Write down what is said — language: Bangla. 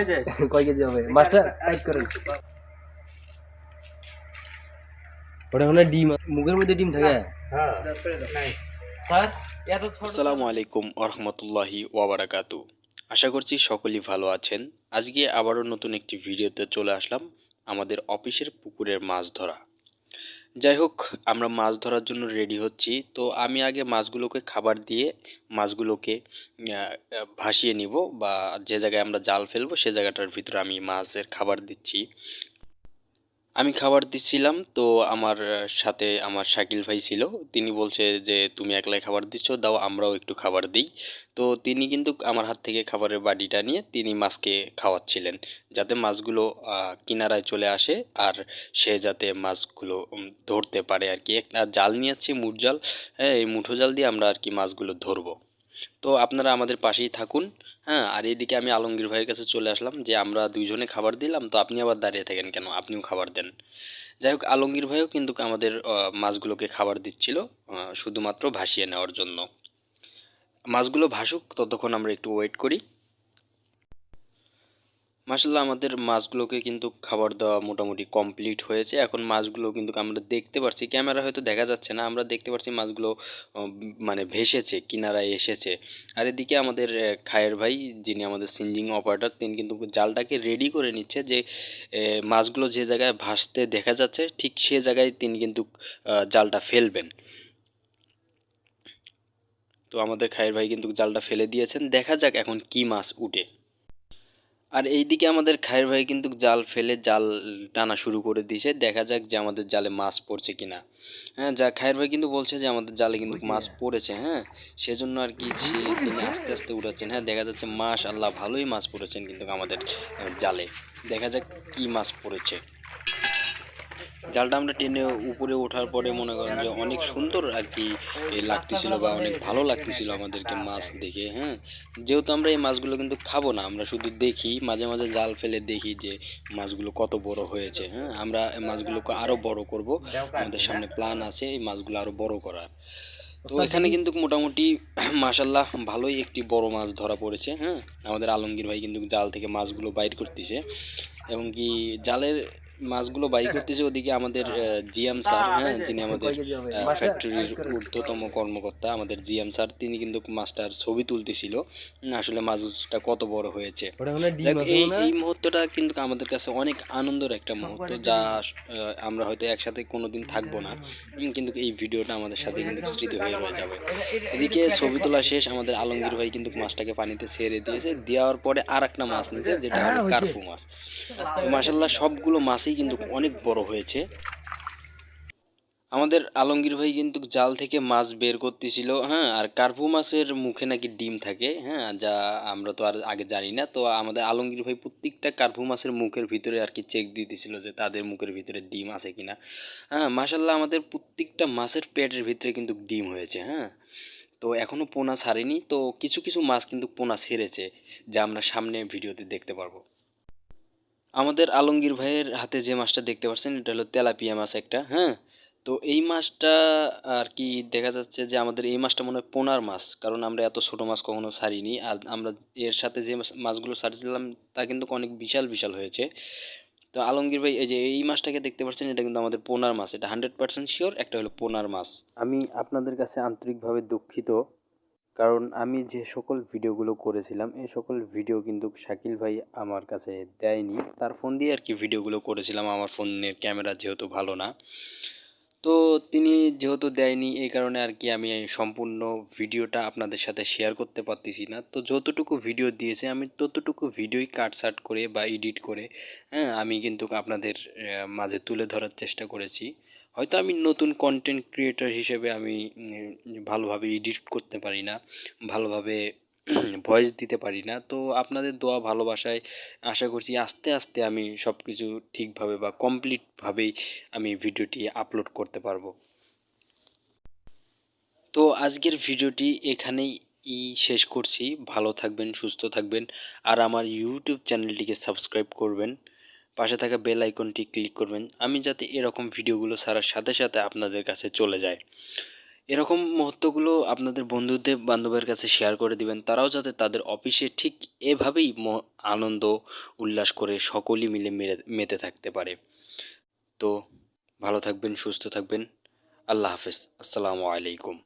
এই যে কয় কেজি হবে? মাছটা টাইট করেন। ওটা ডিম মুখের মধ্যে ডিম থাকে? হ্যাঁ। স্যার এত ছোট আসসালামু আলাইকুম আরহামতুল্লাহি ওয়াবারাকাতু। আশা করছি সকলেই ভালো আছেন। আজকে আবারও নতুন একটি ভিডিওতে চলে আসলাম আমাদের অফিসের পুকুরের মাছ ধরা। যাই হোক আমরা মাছ ধরার জন্য রেডি হচ্ছি। তো আমি আগে মাছগুলোকে খাবার দিয়ে মাছগুলোকে ভাসিয়ে নিব বা যে জায়গায় আমরা জাল ফেলব সে জায়গাটার ভিতরে আমি মাছের খাবার দিচ্ছি। আমি খাবার দিচ্ছিলাম তো আমার সাথে আমার শাকিল ভাই ছিল। তিনি বলছে যে, তুমি একলাই খাবার দিচ্ছ, দাও আমরাও একটু খাবার দিই। তো তিনি কিন্তু আমার হাত থেকে খাবারের বাটিটা নিয়ে তিনি মাছকে খাওয়াচ্ছিলেন, যাতে মাছগুলো কিনারায় চলে আসে আর সে যাতে মাছগুলো ধরতে পারে আর কি। একটা জাল নিয়েছি মুঠ জাল। হ্যাঁ এই মুঠো জাল দিয়ে আমরা আর কি মাছগুলো ধরবো। তো আপনারা আমাদের পাশেই থাকুন। হ্যাঁ আর এদিকে আমি আলমগীর ভাইয়ের কাছে চলে আসলাম যে আমরা দুইজনে খাবার দিলাম, তো আপনি আবার দাঁড়িয়ে থাকেন কেন? আপনিও খাবার দেন। যাই হোক, আলমগীর ভাইও কিন্তু আমাদের মাছগুলোকে খাবার দিচ্ছিল শুধুমাত্র ভাসিয়ে নেওয়ার জন্য। মাছগুলো ভাসুক, ততক্ষণ আমরা একটু ওয়েট করি। মাসাল্লাহ আমাদের মাছগুলোকে কিন্তু খাবার দেওয়া মোটামুটি কমপ্লিট হয়েছে। এখন মাছগুলো কিন্তু আমরা দেখতে পাচ্ছি ক্যামেরা হয়তো দেখা যাচ্ছে না, আমরা দেখতে পাচ্ছি মাছগুলো মানে ভেসেছে, কিনারায় এসেছে। আর এদিকে আমাদের খায়ের ভাই, যিনি আমাদের সিঞ্জিং অপারেটর, তিনি কিন্তু জালটাকে রেডি করে নিচ্ছে যে মাছগুলো যে জায়গায় ভাসতে দেখা যাচ্ছে, ঠিক সে জায়গায় তিনি কিন্তু জালটা ফেলবেন। তো আমাদের খায়ের ভাই কিন্তু জালটা ফেলে দিয়েছেন, দেখা যাক এখন কি মাছ উঠে। আর এইদিকে আমাদের খায়ের ভাই কিন্তু জাল ফেলে জাল টানা শুরু করে দিয়েছে। দেখা যাক যে আমাদের জালে মাছ পড়ছে কিনা। হ্যাঁ যা খায়ের ভাই কিন্তু বলছে যে আমাদের জালে কিন্তু মাছ পড়েছে হ্যাঁ? সেজন্য আর কি তিনি আস্তে আস্তে উঠাচ্ছেন হ্যাঁ দেখা যাচ্ছে মাছ আল্লাহ ভালোই মাছ পড়েছেন কিন্তু আমাদের জালে। দেখা যাক কি মাছ পড়েছে। জালটা আমরা টেনে উপরে ওঠার পরে মনে করেন যে অনেক সুন্দর আর কি লাগতেছিল বা অনেক ভালো লাগতেছিল আমাদেরকে মাছ দেখে হ্যাঁ? যেহেতু আমরা এই মাছগুলো কিন্তু খাব না আমরা শুধু দেখি মাঝে মাঝে জাল ফেলে দেখি যে মাছগুলো কত বড় হয়েছে হ্যাঁ? আমরা এই মাছগুলোকে আরও বড় করব। আমাদের সামনে প্ল্যান আছে এই মাছগুলো আরও বড় করার। তো এখানে কিন্তু মোটামুটি মাসাল্লাহ ভালোই একটি বড় মাছ ধরা পড়েছে হ্যাঁ? আমাদের আলমগীর ভাই কিন্তু জাল থেকে মাছগুলো বাইর করতেছে। এবং কি জালের মাছগুলো বাইর করতেছে ওদিকে আমাদের জিএম স্যার হ্যাঁ যিনি আমাদের ফ্যাক্টরির ঊর্ধ্বতম কর্মকর্তা আমাদের জিএম স্যার তিনি কিন্তু মাছটার ছবি তুলতেছিল। আসলে মাছটা কত বড় হয়েছে। এই এই মুহূর্তটা কিন্তু আমাদের কাছে অনেক আনন্দের একটা মুহূর্ত যা আমরা হয়তো একসাথে কোনোদিন থাকব না। কিন্তু এই ভিডিওটা আমাদের সাথে কিন্তু স্মৃতি হয়ে রয়ে যাবে। এদিকে ছবি তোলা শেষ আমাদের আলমগীর ভাই কিন্তু মাছটাকে পানিতে ছেড়ে দিয়েছে। দেওয়ার পরে আর একটা মাছ নিয়েছে যেটা হলো কার্পু মাছ। মাসাল্লাহ সবগুলো মাছই কিন্তু অনেক বড় হয়েছে। আমাদের আলমগীর ভাই কিন্তু জাল থেকে মাছ বের করতেছিল হ্যাঁ আর কার্পু মাছের মুখে নাকি ডিম থাকে হ্যাঁ যা আমরা তো আর আগে জানি না। তো আমাদের আলমগীর ভাই প্রত্যেকটা কার্পু মাছের মুখের ভিতরে আর কি চেক দিতেছিল যে তাদের মুখের ভিতরে ডিম আছে কিনা। হ্যাঁ মাসাল্লাহ আমাদের প্রত্যেকটা মাছের পেটের ভিতরে কিন্তু ডিম হয়েছে হ্যাঁ। তো এখনও পোনা ছাড়েনি, তো কিছু কিছু মাছ কিন্তু পোনা ছেড়েছে, যা আমরা সামনে ভিডিওতে দেখতে পারব। আমাদের আলমগীর ভাইয়ের হাতে যে মাছটা দেখতে পাচ্ছেন, এটা হলো তেলাপিয়া মাছ একটা হ্যাঁ? তো এই মাছটা আর কি দেখা যাচ্ছে যে আমাদের এই মাছটা মনে হয় পোনার মাছ, কারণ আমরা এত ছোট মাছ কখনো ছাড়িনি। আর আমরা এর সাথে যে মাছগুলো ছাড়ছিলাম, তা কিন্তু অনেক বিশাল বিশাল হয়েছে। তো আলমগীর ভাই, এই যে এই মাছটাকে দেখতে পাচ্ছেন, এটা কিন্তু আমাদের পোনার মাছ, এটা হান্ড্রেড পার্সেন্ট শিওর একটা হলো পোনার মাছ। আমি আপনাদের কাছে আন্তরিকভাবে দুঃখিত কারণ আমি যে সকল ভিডিওগুলো করেছিলাম, এই সকল ভিডিও কিন্তু শাকিল ভাই আমার কাছে দেয়নি। তার ফোন দিয়ে আর কি ভিডিওগুলো করেছিলাম। আমার ফোনের ক্যামেরা যেহেতু ভালো না তো তিনি যেহেতু দেয়নি, এই কারণে আর কি আমি সম্পূর্ণ ভিডিওটা আপনাদের সাথে শেয়ার করতে পারতেছি না। তো যতটুকু ভিডিও দিয়েছে, আমি ততটুকু ভিডিওই কাটসাট করে বা এডিট করে হ্যাঁ আমি কিন্তু আপনাদের মাঝে তুলে ধরার চেষ্টা করেছি। হয়তো আমি নতুন কন্টেন্ট ক্রিয়েটর হিসেবে আমি ভালোভাবে এডিট করতে পারি না, ভালোভাবে ভয়েস দিতে পারি না। তো আপনাদের দোয়া ভালোবাসায় আশা করছি আস্তে আস্তে আমি সব কিছু ঠিকভাবে বা কমপ্লিটভাবেই আমি ভিডিওটি আপলোড করতে পারব। তো আজকের ভিডিওটি এখানেই শেষ করছি। ভালো থাকবেন, সুস্থ থাকবেন আর আমার ইউটিউব চ্যানেলটিকে সাবস্ক্রাইব করবেন। পাশে থাকা বেল আইকনটি ক্লিক করবেন। আমি যাতে এরকম ভিডিওগুলো ছাড়ার সাথে সাথে আপনাদের কাছে চলে যায়। এরকম মুহূর্তগুলো আপনাদের বন্ধুদের, বান্ধবের কাছে শেয়ার করে দিবেন। তারাও যাতে তাদের অফিসে ঠিক এভাবেই আনন্দ, উল্লাস করে সকলেই মিলে মেতে থাকতে পারে। তো ভালো থাকবেন, সুস্থ থাকবেন। আল্লাহ হাফেজ। আসসালামু আলাইকুম।